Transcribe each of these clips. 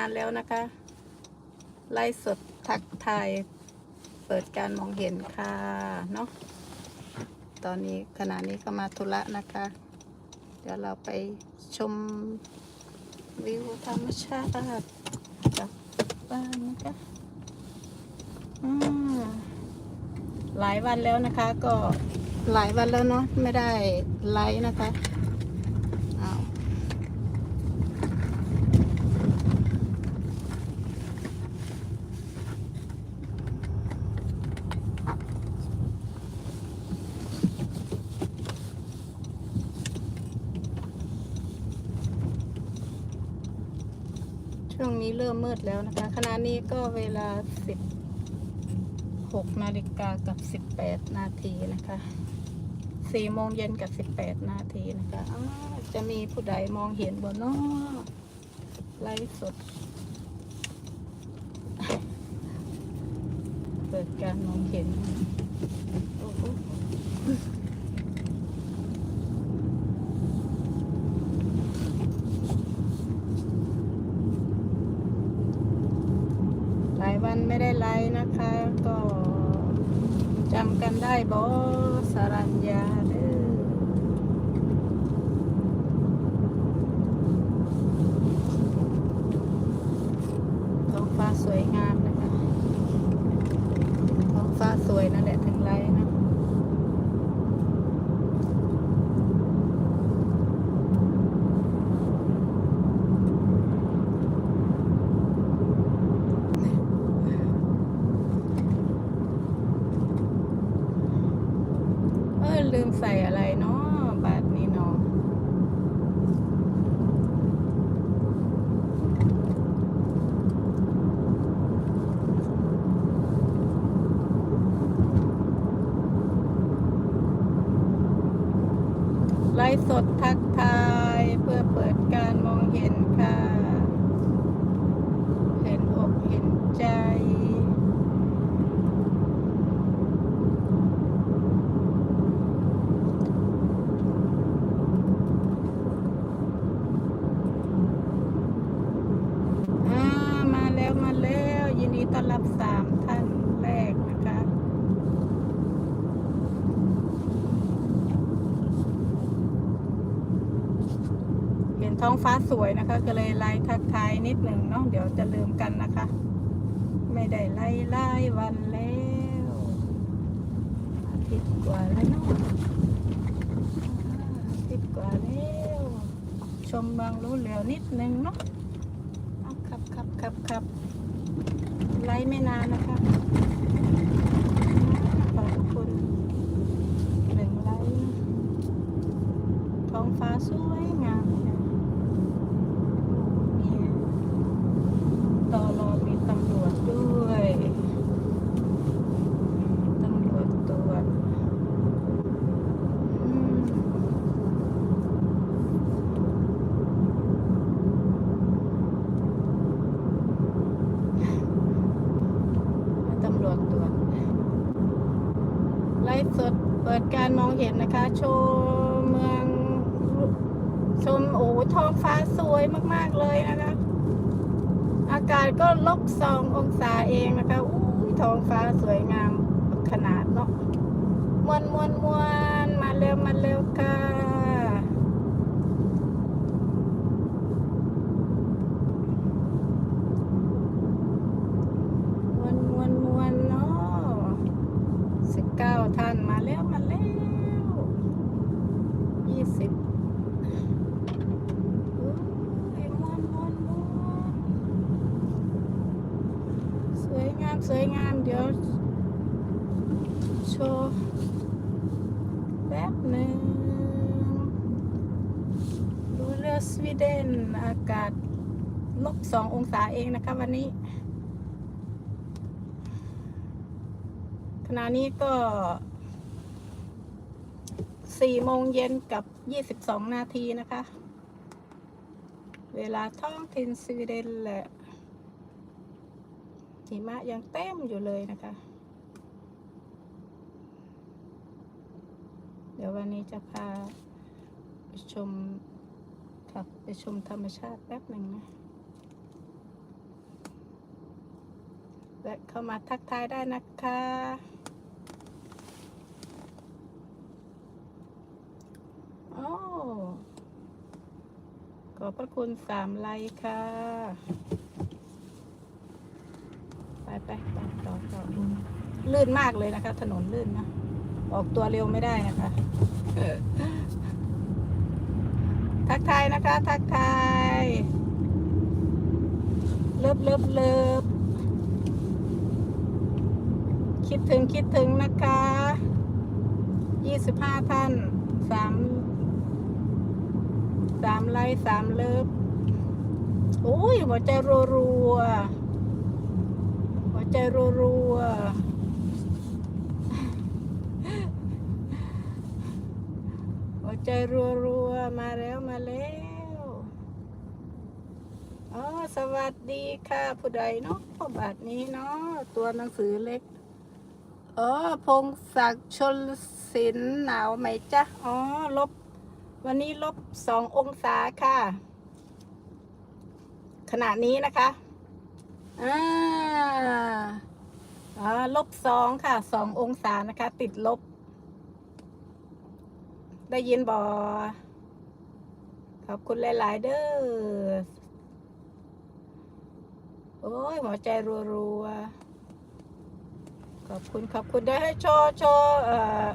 านแล้วนะคะ ไล่สดทักทายเปิดการมองเห็นค่ะเนาะตอนนี้ขณะนี้ก็มาธุระนะคะ เดี๋ยวเราไปชมวิวธรรมชาติกับบ้านนะคะหลายวันแล้วนะคะ ก็หลายวันแล้วเนาะไม่ได้ไลฟ์นะคะอ้าว ช่วงนี้เริ่มมืดแล้วนะคะ ขณะนี้ก็เวลา 16 นาฬิกากับ 18 นาทีนะคะ4โมงเย็นกับ 18 นาทีนะคะจะมีผู้ใดมองเห็นบ่เนาะไลฟ์สด เปิดการมองเห็นโอ้โหหลาย วันไม่ได้ไลฟ์นะคะ ก็จำกันได้บอสรัญญาเด้อท้องฟ้าสวยงามนะคะท้องฟ้าสวยนั่นแหละถึงไรนะ เออลืมใส่อะไรเนาะบาทนี้เนาะ ไลฟ์สดทักทายเพื่อเปิดการมองเห็นค่ะ เห็นอกเห็นใจ อ่ามาแล้วมาแล้ว ยินดีต้อนรับสามท่านแรกนะคะ เห็น ท้องฟ้าสวยนะคะ ก็เลยไล่ทักทายนิดหนึ่งเนาะเดี๋ยวจะลืมกันนะคะ ไม่ได้ไล่ไล่วันแล้วอาทิตย์กว่าแล้วเนาะอาทิตย์กว่าแล้วชมบางรู้แล้วนิดหนึ่งเนาะเอาครับครับครับครับไลฟ์ไม่นานนะคะขอบคุณหนึ่งไลฟ์นะท้องฟ้าสวยงามค่ะมีตอรอมีตำรวจด้วยตำรวจตรวจอืม ตำรวจตรวจไลฟ์สดเปิด การมองเห็นนะคะ โชว์เมือง ชมโอ้ท้องฟ้าสวยมาก ๆ เลยนะคะ อากาศก็ลบสององศาเองนะคะอู้ยท้องฟ้าสวยงามขนาดเนาะมวนมวนมวนมาเร็วมาเร็วค่ะ มวนมวนมวนเนาะสิบเก้าท่านมาแล้วมาแล้วยี่สิบมวนมวนมวนส วยงามสวยงามเดี๋ยวโชว์แป๊บหนึ่งดูเรือสวีเดนอากาศลบสององศาเองนะคะวันนี้ ขณะนี้ก็สี่โมงเย็นกับยี่สิบสองนาทีนะคะ เวลาท้องถิ่นสวีเดนแหละ หิมะยังเต็มอยู่เลยนะคะ เดี๋ยววันนี้จะพาไปชมครับไปชมธรรมชาติแป๊บหนึ่งนะแวะเข้ามาทักทายได้นะคะโอ้ขอบพระคุณสามไลค์ค่ะ ไปไปไปต่อต่อลื่นมากเลยนะคะ ถนนลื่นนะ ออกตัวเร็วไม่ได้นะคะ ทักทายนะคะ ทักทายเลิฟเลิฟเลิฟคิดถึงคิดถึงนะคะ ยี่สิบห้าท่านสามสามไลค์สามเลิฟโอ้ยหัวใจรัวรัวๆหัว ใจรัวๆหัวใจรัวรัวๆ มาแล้วมาแล้วอ๋อสวัสดีค่ะผู้ใดเนาะพ่อบาทนี้เนาะตัวหนังสือเล็กอ๋อพงศักดิ์ชนศิลป์หนาวไหมจ๊ะอ๋อลบ วันนี้ลบสององศาค่ะ ขณะนี้นะคะ อ่าอ่าลบสองค่ะสององศานะคะ ติดลบ ได้ยินบอขอบคุณหลาย ๆ เด้อโอ้ยหัวใจรัวๆขอบคุณขอบคุณได้ให้โชว์โชว์เอ่อ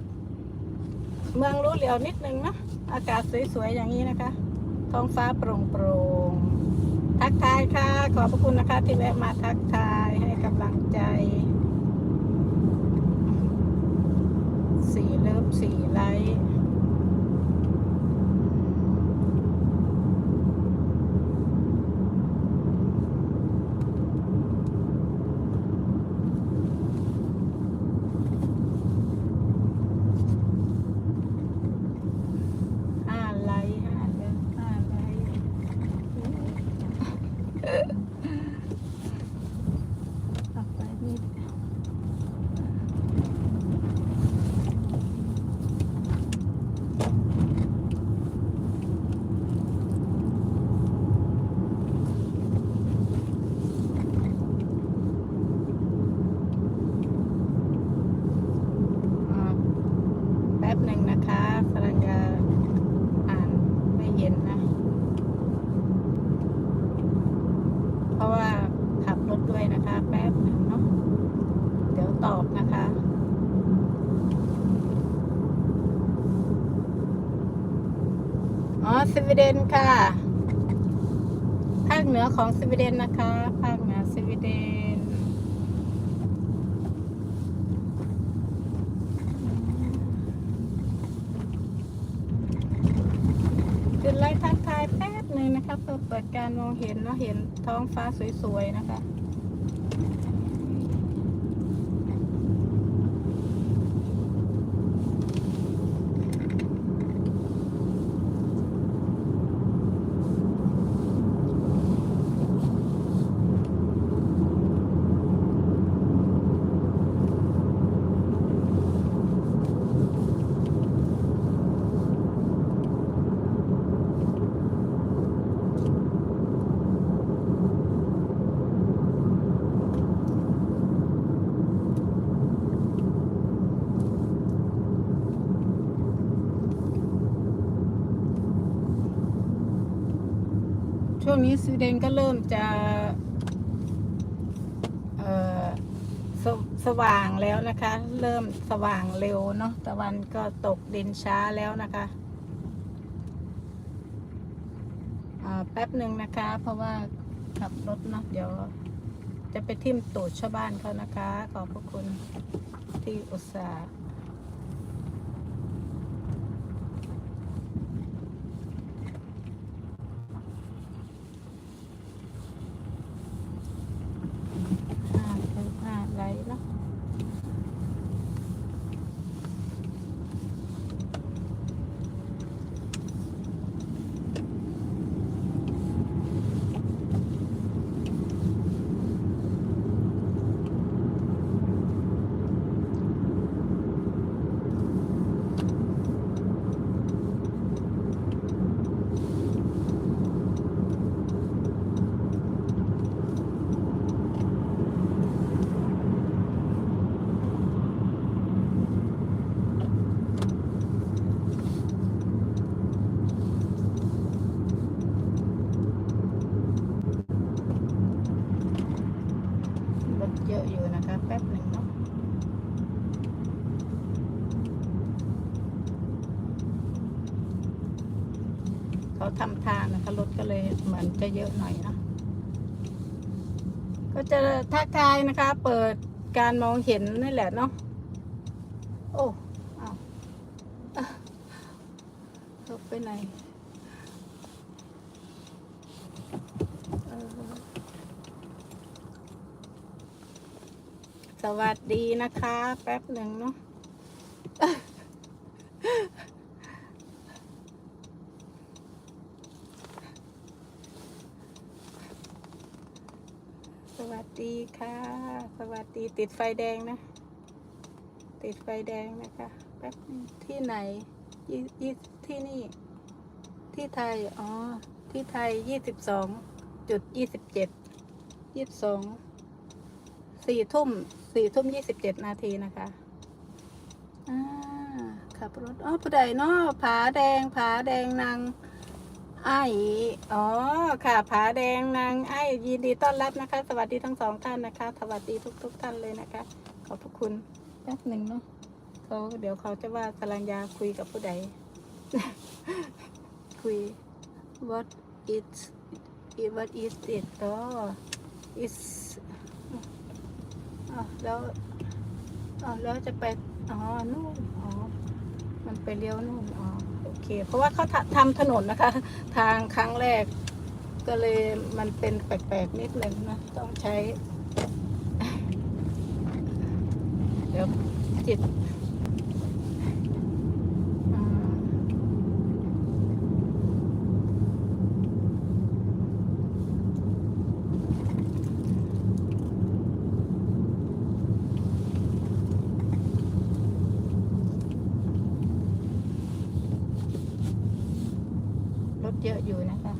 เมืองรู้เหลียวนิดนึงนะอากาศสวย ๆ อย่างนี้นะคะ ท้องฟ้าโปร่งโปร่งๆ ทักทายค่ะ ขอบพระคุณนะคะ ที่แวะมาทักทายให้กำลังใจ สีเลิฟสีไลท์ห้าไลท์ห้าเลิฟห้าไลท์เอาไปนี่ อ่าแป๊บหนึ่งนะคะกำลังจะอ่านไม่เย็นนะ เพราะว่าขับรถด้วยนะคะ แป๊บหนึ่งเนาะเดี๋ยวตอบนะคะ อ๋อ สวีเดนค่ะ ภาคเหนือของสวีเดนนะคะ ภาคเหนือสวีเดน จุดไลท์ทักทายแป๊บหนึ่งนะคะเพื่อเปิดการมองเห็นเนาะเห็นท้องฟ้าสวยๆนะคะ นี้สวีเดนก็เริ่มจะสสว่างแล้วนะคะ เริ่มสว่างเร็วเนาะตะวันก็ตกดินช้าแล้วนะคะแป๊บหนึ่งนะคะ เพราะว่าขับรถเนาะเดี๋ยว จะไปทิ่มตูดชาวบ้านเขานะคะ ขอบพระคุณที่อุตส่าห์าคือห้าไรเนาะ เยอะอยู่นะคะ แป๊บหนึ่งเนาะเขาทำทางนะคะรถก็เลยเหมือนจะเยอะหน่อยเนาะก็จะทักทายนะคะ เปิดการมองเห็นนี่แหละเนาะโอ้เอาอะตกไปไหนเออ สวัสดีนะคะ แป๊บหนึ่งเนาะสวัสดีค่ะ สวัสดีติดไฟแดงนะ ติดไฟแดงนะคะแป๊บหนึงที่ไหนยี่ยี่ที่นี่ ที่ไทย อ๋อ ที่ไทยยี่สิบสองจุดยี่สิบเจ็ดยี่สิบสอง สี่ทุ่มสี่ทุ่มยี่สิบเจ็ดนาทีนะคะขับรถอ๋อผู้ใดเนาะผาแดงผาแดงนางไอ้อ๋อค่ะผาแดงนางไอ้ยินดีต้อนรับนะคะ สวัสดีทั้งสองท่านนะคะ สวัสดีทุกทุกๆท่านเลยนะคะ ขอบพระคุณแป๊บหนึ่งเนาะเขาเดี๋ยวเขาจะว่าสรัญญาคุยกับผู้ใด คุย what is what is it อ๋อ is อ๋อแล้วอ๋อแล้วจะไปอ๋อนู่นอ๋อมันไปเลี้ยวนู่นอ๋อโอเค เพราะว่าเขาทำถนนนะคะ ทางครั้งแรก ก็เลยมันเป็นแปลกๆนิดนึงนะต้องใช้ เดี๋ยวจิตอ่ารถ เยอะอยู่นะคะ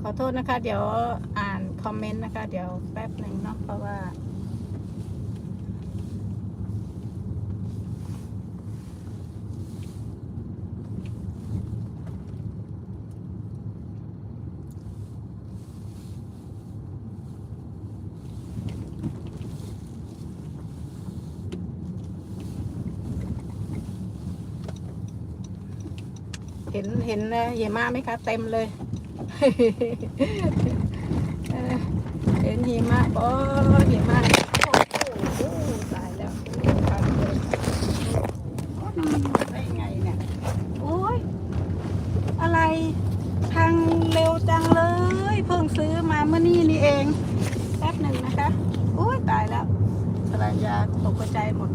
ขอโทษนะคะ เดี๋ยวอ่านคอมเมนต์นะคะ เดี๋ยวแป๊บหนึ่งเนาะเพราะว่า เห็นเห็นเหี่ยมาไหมคะเต็มเลย เห็นหิมะบอหิมะโอ้โหตายแล้วตายเลยอืมได้ไงเนี่ย โอ้ย อะไรทางเร็วจังเลย เพิ่งซื้อมาเมื่อนี้นี่เอง แป๊บหนึ่งนะคะ โอ้ย ตายแล้วสลายาตกกระจหมด